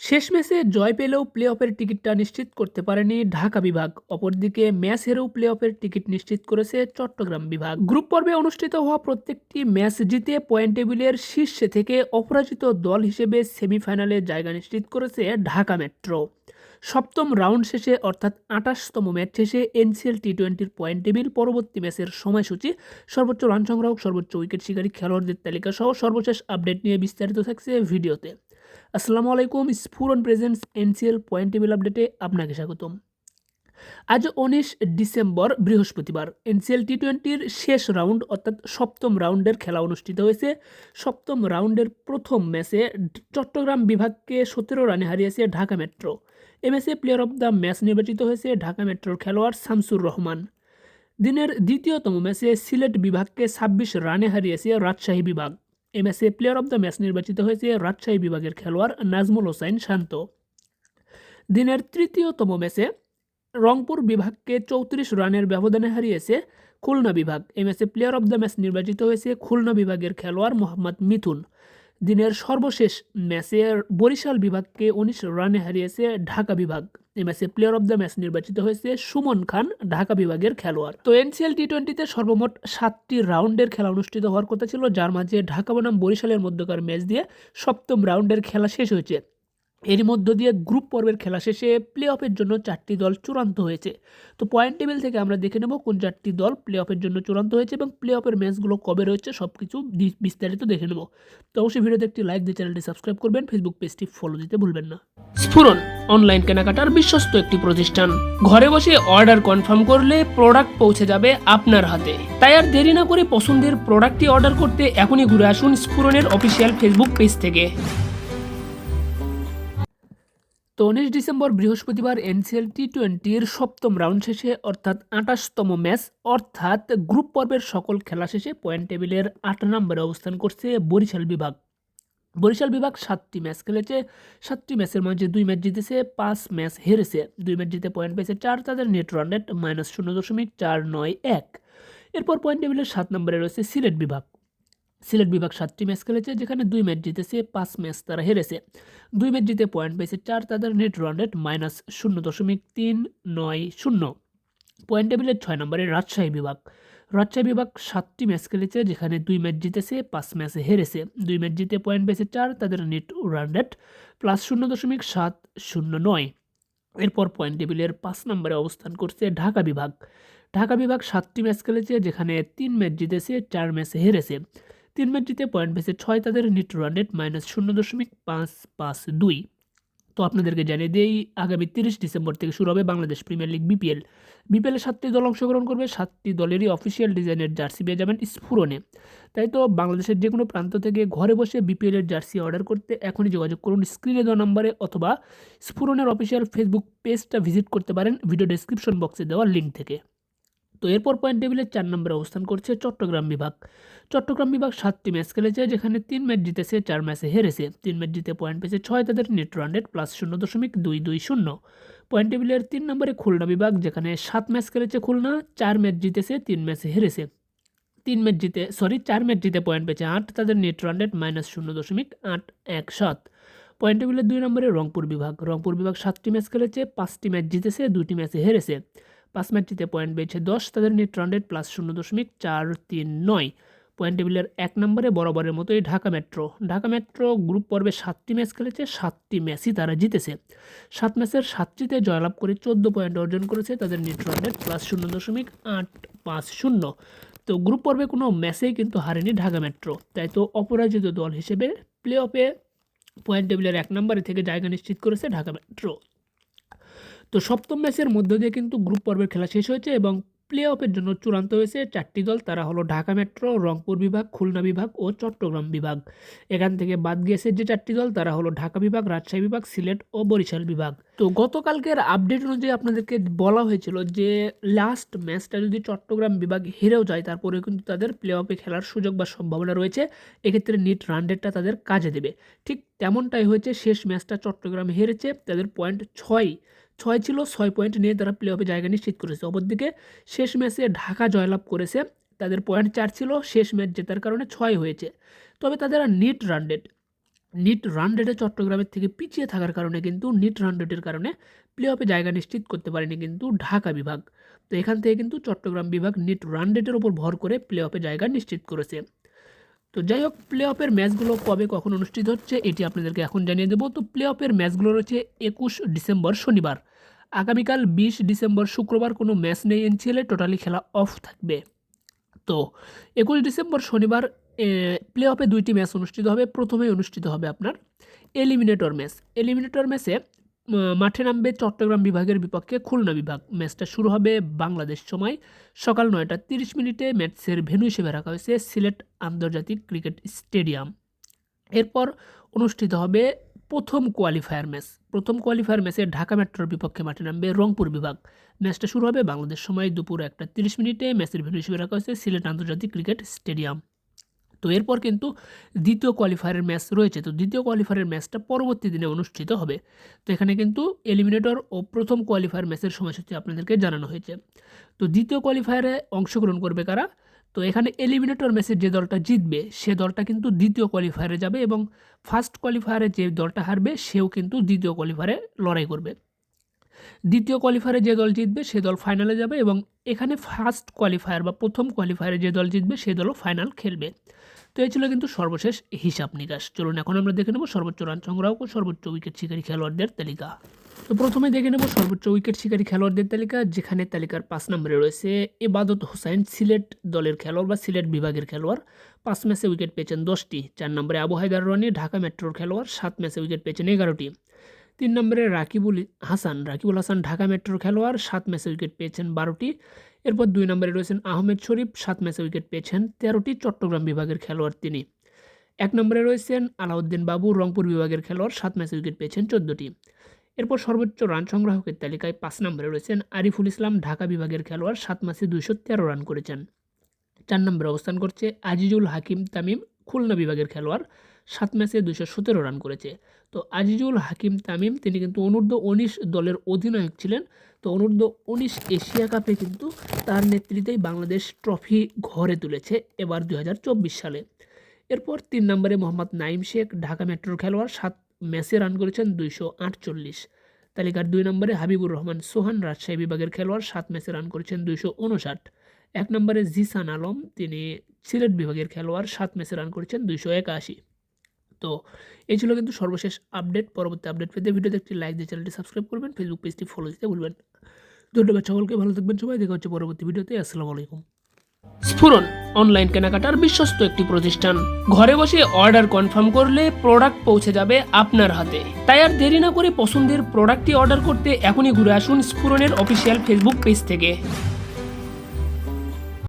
শেষ ম্যাচে জয় পেলেও প্লে অফের টিকিটটা নিশ্চিত করতে পারেনি ঢাকা বিভাগ। অপরদিকে ম্যাচ হেরেও প্লে অফের টিকিট নিশ্চিত করেছে চট্টগ্রাম বিভাগ। গ্রুপ পর্বে অনুষ্ঠিত হওয়া প্রত্যেকটি ম্যাচ জিতে পয়েন্ট টেবিলের শীর্ষে থেকে অপরাজিত দল হিসেবে সেমিফাইনালে জায়গা নিশ্চিত করেছে ঢাকা মেট্রো। সপ্তম রাউন্ড শেষে অর্থাৎ আঠাশতম ম্যাচ শেষে এনসিএল টি টোয়েন্টির পয়েন্ট টেবিল পরবর্তী ম্যাচের সময়সূচি, সর্বোচ্চ রান সংগ্রাহক, সর্বোচ্চ উইকেট শিকারী, খেলোয়াড়দের তালিকা সহ সর্বশেষ আপডেট নিয়ে বিস্তারিত থাকছে ভিডিওতে। আসসালামু আলাইকুম Sphuran presents NCL point table আপডেটে আপনাকে স্বাগতম। আজ উনিশ ডিসেম্বর বৃহস্পতিবার এনসিএল টি টোয়েন্টির শেষ রাউন্ড অর্থাৎ সপ্তম রাউন্ডের খেলা অনুষ্ঠিত হয়েছে। সপ্তম রাউন্ডের প্রথম ম্যাচে চট্টগ্রাম বিভাগকে সতেরো রানে হারিয়েছে ঢাকা মেট্রো। এ ম্যাচে প্লেয়ার অব দ্য ম্যাচ নির্বাচিত হয়েছে ঢাকা মেট্রোর খেলোয়াড় শামসুর রহমান। দিনের দ্বিতীয়তম ম্যাচে সিলেট বিভাগকে ছাব্বিশ রানে হারিয়েছে রাজশাহী বিভাগ। এ প্লেয়ার অব দ্য ম্যাচ নির্বাচিত হয়েছে রাজশাহী বিভাগের খেলোয়াড় নাজমুল হোসাইন শান্ত। দিনের তৃতীয়তম ম্যাচে রংপুর বিভাগকে চৌত্রিশ রানের ব্যবধানে হারিয়েছে খুলনা বিভাগ। ম্যাচে প্লেয়ার অব দ্য ম্যাচ নির্বাচিত হয়েছে খুলনা বিভাগের খেলোয়াড় মোহাম্মদ মিথুন। দিনের সর্বশেষ ম্যাচে বরিশাল বিভাগকে উনিশ রানে হারিয়েছে ঢাকা বিভাগ। এই ম্যাচে প্লেয়ার অব দ্য ম্যাচ নির্বাচিত হয়েছে সুমন খান, ঢাকা বিভাগের খেলোয়াড়। তো এনসিএল টি টোয়েন্টিতে সর্বমোট সাতটি রাউন্ডের খেলা অনুষ্ঠিত হওয়ার কথা ছিল, যার মাঝে ঢাকা বনাম বরিশালের মধ্যকার ম্যাচ দিয়ে সপ্তম রাউন্ডের খেলা শেষ হয়েছে। এরই মধ্য দিয়ে গ্রুপ পর্বের খেলা শেষে প্লে অফের জন্য চারটি দল চূড়ান্ত হয়েছে। তো পয়েন্ট টেবিল থেকে আমরা দেখে নেব কোন চারটি দল প্লে অফের জন্য চূড়ান্ত হয়েছে এবং প্লে অফের ম্যাচগুলো কবে রয়েছে সব কিছু বিস্তারিত দেখে নেব। তো অবশ্যই ভিডিওতে একটি লাইক দিয়ে চ্যানেলটি সাবস্ক্রাইব করবেন ফেসবুক পেজটি ফলো দিতে ভুলবেন না। স্ফুরন অনলাইন কেনাকাটার বিশ্বস্ত একটি প্রতিষ্ঠান। ঘরে বসে অর্ডার কনফার্ম করলে প্রোডাক্ট পৌঁছে যাবে আপনার হাতে। তাই আর দেরি না করে পছন্দের প্রোডাক্টটি অর্ডার করতে এখনই ঘুরে আসুন স্ফুরনের অফিসিয়াল ফেসবুক পেজ থেকে। তো উনিশ ডিসেম্বর বৃহস্পতিবার এনসিএল টি টোয়েন্টির সপ্তম রাউন্ড শেষে, অর্থাৎ আঠাশতম ম্যাচ অর্থাৎ গ্রুপ পর্বের সকল খেলা শেষে পয়েন্ট টেবিলের আট নম্বরে অবস্থান করছে বরিশাল বিভাগ। বরিশাল বিভাগ সাতটি ম্যাচ খেলেছে, সাতটি ম্যাচের মধ্যে দুই ম্যাচ জিতেছে, পাঁচ ম্যাচ হেরেছে। দুই ম্যাচ জিতে পয়েন্ট পেয়েছে চার, তাদের নেট রান রেট মাইনাস শূন্য দশমিক চার নয় এক। এরপর পয়েন্ট টেবিলের সাত নম্বরে রয়েছে সিলেট বিভাগ। সিলেট বিভাগ সাতটি ম্যাচ খেলেছে, যেখানে দুই ম্যাচ জিতেছে, পাঁচ ম্যাচ তারা হেরেছে। দুই ম্যাচ জিতে পয়েন্ট পেয়েছে চার, তাদের নেট রান রেট মাইনাস শূন্য দশমিক তিন নয় শূন্য। পয়েন্ট টেবিলের ছয় নম্বরে রাজশাহী বিভাগ। রাজশাহী বিভাগ সাতটি ম্যাচ খেলেছে, যেখানে দুই ম্যাচ জিতেছে, পাঁচ ম্যাচে হেরেছে। দুই ম্যাচ জিতে পয়েন্ট পেয়েছে চার, তাদের নেট রান রেট প্লাস শূন্য দশমিক সাত শূন্য নয়। এরপর পয়েন্ট টেবিলের পাঁচ নম্বরে অবস্থান করছে ঢাকা বিভাগ। ঢাকা বিভাগ সাতটি ম্যাচ খেলেছে, যেখানে তিন ম্যাচ জিতেছে, চার ম্যাচে হেরেছে। তিন ম্যাচ জিতে পয়েন্ট পেয়েছে ছয় তাদের নেট রান রেট মাইনাস শূন্য দশমিক পাঁচ পাঁচ দুই। তো আপনাদেরকে জানিয়ে দিই, আগামী তিরিশ ডিসেম্বর থেকে শুরু হবে বাংলাদেশ প্রিমিয়ার লিগ বিপিএল। বিপিএলে সাতটি দল অংশগ্রহণ করবে, সাতটি দলেরই অফিসিয়াল ডিজাইনের জার্সি পেয়ে যাবেন স্ফুরনে তাই তো বাংলাদেশের যে কোনো প্রান্ত থেকে ঘরে বসে বিপিএলের জার্সি অর্ডার করতে এখনই যোগাযোগ করুন স্ক্রিনে দেওয়া নম্বরে অথবা স্ফুরনের অফিসিয়াল ফেসবুক পেজটা ভিজিট করতে পারেন। ভিডিও ডেসক্রিপশন বক্সে দেওয়া লিঙ্ক থেকে। তো এরপর পয়েন্ট টেবিলের চার নম্বরে অবস্থান করছে চট্টগ্রাম বিভাগ। চট্টগ্রাম বিভাগ সাতটি ম্যাচ খেলেছে, যেখানে তিন ম্যাচ জিতেছে, চার ম্যাচে হেরেছে। তিন ম্যাচ জিতে পয়েন্ট পেয়েছে ছয় তাদের নেট রান রেট প্লাস শূন্য দশমিক দুই দুই শূন্য। পয়েন্ট টেবিলের তিন নম্বরে খুলনা বিভাগ, যেখানে সাত ম্যাচ খেলেছে খুলনা, চার ম্যাচ জিতেছে, তিন ম্যাচে হেরেছে। তিন ম্যাচ জিতে সরি চার ম্যাচ জিতে পয়েন্ট পেয়েছে আট তাদের নেট রান রেট মাইনাস শূন্য দশমিক আট এক সাত। পয়েন্ট টেবিলের দুই নম্বরে রংপুর বিভাগ রংপুর বিভাগ সাতটি ম্যাচ খেলেছে, পাঁচটি ম্যাচ জিতেছে, দুটি ম্যাচে হেরেছে। পাঁচ ম্যাচটিতে পয়েন্ট পেয়েছে দশ তাদের নেট রেট প্লাস শূন্য দশমিক চার তিন নয়। পয়েন্ট টেবিলের এক নম্বরে বরাবরের মতোই Dhaka metro Dhaka metro group পর্বে সাতটি ম্যাচ খেলেছে, সাতটি ম্যাচই তারা জিতেছে। সাত ম্যাচের সাতটিতে জয়লাভ করে চোদ্দ পয়েন্ট অর্জন করেছে তাদের নেট রান রেট প্লাস শূন্য দশমিক আট পাঁচ শূন্য। তো গ্রুপ পর্বে কোনো ম্যাচেই কিন্তু হারেনি ঢাকা মেট্রো তাই তো অপরাজিত দল হিসেবে প্লে অফে পয়েন্ট টেবিলের এক নম্বরে থেকে জায়গা নিশ্চিত করেছে ঢাকা মেট্রো তো সপ্তম ম্যাচের মধ্য দিয়ে কিন্তু গ্রুপ পর্বের খেলা শেষ হয়েছে এবং প্লে অফের জন্য চূড়ান্ত হয়েছে চারটি দল। তারা হলো ঢাকা মেট্রো, রংপুর বিভাগ, খুলনা বিভাগ ও চট্টগ্রাম বিভাগ। এখান থেকে বাদ গিয়েছে যে চারটি দল, তারা হলো ঢাকা বিভাগ, রাজশাহী বিভাগ, সিলেট ও বরিশাল বিভাগ। তো গতকালকের আপডেট অনুযায়ী আপনাদেরকে বলা হয়েছিল যে লাস্ট ম্যাচটা যদি চট্টগ্রাম বিভাগ হেরেও যায়, তারপরে কিন্তু তাদের প্লে অফে খেলার সুযোগ বা সম্ভাবনা রয়েছে। এক্ষেত্রে নিট রান রেটটা তাদের কাজে দেবে। ঠিক তেমনটাই হয়েছে, শেষ ম্যাচটা চট্টগ্রাম হেরেছে, তাদের পয়েন্ট ছয় ছয় ছিল, ছয় পয়েন্ট নিয়ে তারা প্লে অফে জায়গা নিশ্চিত করেছে। অপরদিকে শেষ ম্যাচে ঢাকা জয়লাভ করেছে। তাদের পয়েন্ট চার ছিল, শেষ ম্যাচ জেতার কারণে ছয় হয়েছে। তবে তাদের net run rate net run রেটে চট্টগ্রামের থেকে পিছিয়ে থাকার কারণে কিন্তু নিট রান রেটের কারণে প্লে অফে জায়গা নিশ্চিত করতে পারেনি কিন্তু ঢাকা বিভাগ। তো এখান থেকে কিন্তু চট্টগ্রাম বিভাগ নিট রান রেটের ওপর ভর করে প্লে অফে জায়গা নিশ্চিত করেছে। তো যাই হোক প্লে অফের ম্যাচগুলো কবে কখন অনুষ্ঠিত হচ্ছে, এটি আপনাদেরকে এখন জানিয়ে দেবো। তো প্লে অফের ম্যাচগুলো রয়েছে একুশ ডিসেম্বর শনিবার। আগামীকাল বিশ ডিসেম্বর শুক্রবার কোনো ম্যাচ নেই এনসিএলে টোটালি খেলা অফ থাকবে। তো একুশ ডিসেম্বর শনিবার প্লে অফে দুইটি ম্যাচ অনুষ্ঠিত হবে প্রথমে অনুষ্ঠিত হবে আপনার এলিমিনেটর ম্যাচ এলিমিনেটর ম্যাচে মাঠে নামবে চট্টগ্রাম বিভাগের বিপক্ষে খুলনা বিভাগ। ম্যাচটা শুরু হবে বাংলাদেশ সময় সকাল নয়টা তিরিশ মিনিটে। ম্যাচের ভেন্যু হিসেবে রাখা হয়েছে সিলেট আন্তর্জাতিক ক্রিকেট স্টেডিয়াম। এরপর অনুষ্ঠিত হবে প্রথম কোয়ালিফায়ার ম্যাচ প্রথম কোয়ালিফায়ার ম্যাচে ঢাকা মেট্রোর বিপক্ষে মাঠে নামবে রংপুর বিভাগ। ম্যাচটা শুরু হবে বাংলাদেশ সময় দুপুর একটা তিরিশ মিনিটে। ম্যাচের ভেন্যু হিসেবে রাখা হয়েছে সিলেট আন্তর্জাতিক ক্রিকেট স্টেডিয়াম। তো এরপর কিন্তু দ্বিতীয় কোয়ালিফায়ারের ম্যাচ রয়েছে। তো দ্বিতীয় কোয়ালিফায়ারের ম্যাচটা পরবর্তী দিনে অনুষ্ঠিত হবে। তো এখানে কিন্তু এলিমিনেটর ও প্রথম কোয়ালিফায়ার ম্যাচের সময়সূচি আপনাদেরকে জানানো হয়েছে। তো দ্বিতীয় কোয়ালিফায়ারে অংশগ্রহণ করবে কারা? তো এখানে এলিমিনেটর ম্যাচের যে দলটা জিতবে, সে দলটা কিন্তু দ্বিতীয় কোয়ালিফায়ারে যাবে এবং ফার্স্ট কোয়ালিফায়ারে যে দলটা হারবে, সেও কিন্তু দ্বিতীয় কোয়ালিফায়ারে লড়াই করবে। দ্বিতীয় কোয়ালিফায়ারে যে দল জিতবে, সে দল ফাইনালে যাবে এবং এখানে ফার্স্ট কোয়ালিফায়ার বা প্রথম কোয়ালিফায়ারে যে দল জিতবে, সে দলও ফাইনাল খেলবে। তো এই ছিল কিন্তু সর্বশেষ হিসাব নিকাশ। চলুন এখন আমরা দেখে নেব সর্বোচ্চ রান সংগ্রাহক ও সর্বোচ্চ উইকেট শিকারী খেলোয়াড়দের তালিকা। তো প্রথমে দেখে নেব সর্বোচ্চ উইকেট শিকারী খেলোয়াড়দের তালিকা, যেখানে তালিকার পাঁচ নম্বরে রয়েছে এবাদত হোসাইন সিলেট দলের খেলোয়াড় বা সিলেট বিভাগের খেলোয়াড়। পাঁচ ম্যাচে উইকেট পেয়েছেন দশটি। চার নম্বরে আবু হায়দার রনি, ঢাকা মেট্রোর খেলোয়াড়। সাত ম্যাচে উইকেট পেয়েছেন এগারোটি। তিন নম্বরে রাকিবুল হাসান। রাকিবুল হাসান ঢাকা মেট্রোর খেলোয়াড়, সাত ম্যাচে উইকেট পেয়েছেন বারোটি। এরপর দুই নম্বরে রয়েছেন আহমেদ শরীফ, সাত ম্যাচে উইকেট পেয়েছেন তেরোটি। চট্টগ্রাম বিভাগের খেলোয়াড় তিনি। এক নম্বরে রয়েছেন আলাউদ্দিন বাবু, রংপুর বিভাগের খেলোয়াড়, সাত ম্যাচে উইকেট পেয়েছেন চোদ্দোটি। এরপর সর্বোচ্চ রান সংগ্রাহকের তালিকায় পাঁচ নম্বরে রয়েছেন আরিফুল ইসলাম, ঢাকা বিভাগের খেলোয়াড়, সাত ম্যাচে দুইশো তেরো রান করেছেন। চার নম্বরে অবস্থান করছে আজিজুল হাকিম তামিম, খুলনা বিভাগের খেলোয়াড়। সাত ম্যাচে দুশো সতেরো রান করেছে। তো আজিজুল হাকিম তামিম, তিনি কিন্তু অনূর্ধ্ব উনিশ দলের অধিনায়ক ছিলেন। তো অনূর্ধ্ব উনিশ এশিয়া কাপে কিন্তু তার নেতৃত্বেই বাংলাদেশ ট্রফি ঘরে তুলেছে এবার দু হাজার চব্বিশ সালে। এরপর তিন নম্বরে মোহাম্মদ নাইম শেখ, ঢাকা মেট্রোর খেলোয়াড়, সাত ম্যাচে রান করেছেন দুইশো আটচল্লিশ। তালিকার দুই নম্বরে হাবিবুর রহমান সোহান, রাজশাহী বিভাগের খেলোয়াড়, সাত ম্যাচে রান করেছেন দুইশো উনষাট। এক নম্বরে জিসান আলম, তিনি সিলেট বিভাগের খেলোয়াড়, সাত ম্যাচে রান করেছেন দুইশো একাশি। তো এই ছিল কিন্তু সর্বশেষ আপডেট পরবর্তী আপডেট পেতে ভিডিওতে একটি লাইক দিয়ে চ্যানেলটি সাবস্ক্রাইব করবেন ফেসবুক পেজটি ফলো দিতে ভুলবেন। ধন্যবাদ সকলকে, ভালো থাকবেন সবাই, দেখা হচ্ছে পরবর্তী ভিডিওতে আসসালামু আলাইকুম। স্ফুরন অনলাইন কেনাকাটার বিশ্বস্ত একটি প্রতিষ্ঠান। ঘরে বসে অর্ডার কনফার্ম করলে প্রোডাক্ট পৌঁছে যাবে আপনার হাতে। তাই আর দেরি না করে পছন্দের প্রোডাক্টটি অর্ডার করতে এখনই ঘুরে আসুন স্ফুরনের অফিসিয়াল ফেসবুক পেজ থেকে।